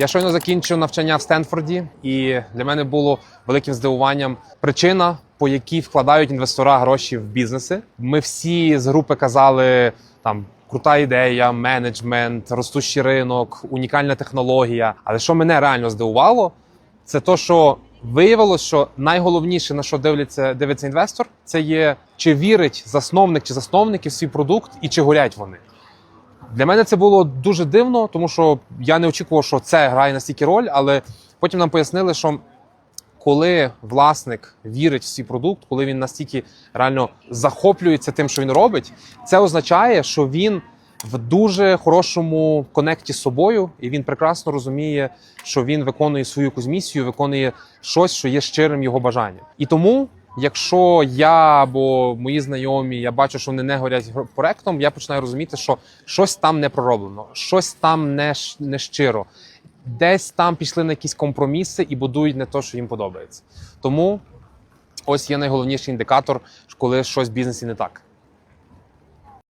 Я щойно закінчив навчання в Стенфорді, і для мене було великим здивуванням причина, по якій вкладають інвестора гроші в бізнеси. Ми всі з групи казали там. Крута ідея, менеджмент, ростущий ринок, унікальна технологія. Але що мене реально здивувало, це то, що виявилось, що найголовніше на що дивляться дивиться інвестор, це є чи вірить засновник чи засновники в свій продукт і чи горять вони. Для мене це було дуже дивно, тому що я не очікував, що це грає настільки роль, але потім нам пояснили, що коли власник вірить в свій продукт, коли він настільки реально захоплюється тим, що він робить, це означає, що він в дуже хорошому конекті з собою, і він прекрасно розуміє, що він виконує свою якусь місію, виконує щось, що є щирим його бажанням. І тому, якщо я або мої знайомі, я бачу, що вони не горять проектом, я починаю розуміти, що щось там не пророблено, щось там не, не щиро. Десь там пішли на якісь компроміси і будують не те, що їм подобається. Тому ось є найголовніший індикатор, коли щось в бізнесі не так.